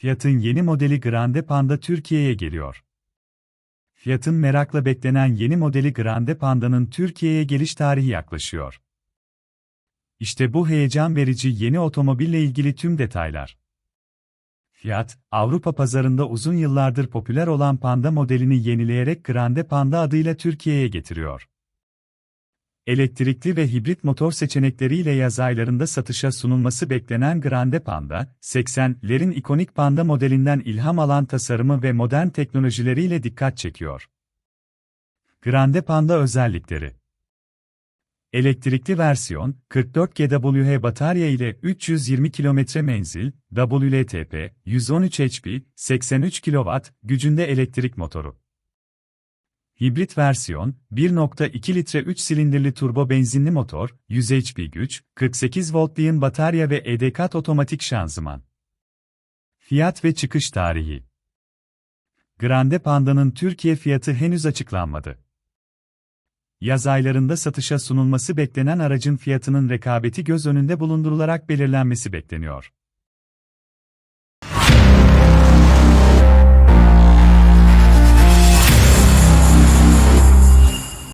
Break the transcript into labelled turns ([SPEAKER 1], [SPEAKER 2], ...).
[SPEAKER 1] Fiat'ın yeni modeli Grande Panda Türkiye'ye geliyor. Fiat'ın merakla beklenen yeni modeli Grande Panda'nın Türkiye'ye geliş tarihi yaklaşıyor. İşte bu heyecan verici yeni otomobille ilgili tüm detaylar. Fiat, Avrupa pazarında uzun yıllardır popüler olan Panda modelini yenileyerek Grande Panda adıyla Türkiye'ye getiriyor. Elektrikli ve hibrit motor seçenekleriyle yaz aylarında satışa sunulması beklenen Grande Panda, 80'lerin ikonik Panda modelinden ilham alan tasarımı ve modern teknolojileriyle dikkat çekiyor. Grande Panda özellikleri Elektrikli versiyon, 44 kWh batarya ile 320 km menzil, WLTP, 113 HP, 83 kW gücünde elektrik motoru. Hibrit versiyon, 1.2 litre 3 silindirli turbo benzinli motor, 100 HP güç, 48 volt liğin batarya ve EDK otomatik şanzıman. Fiyat ve çıkış tarihi Grande Panda'nın Türkiye fiyatı henüz açıklanmadı. Yaz aylarında satışa sunulması beklenen aracın fiyatının rekabeti göz önünde bulundurularak belirlenmesi bekleniyor.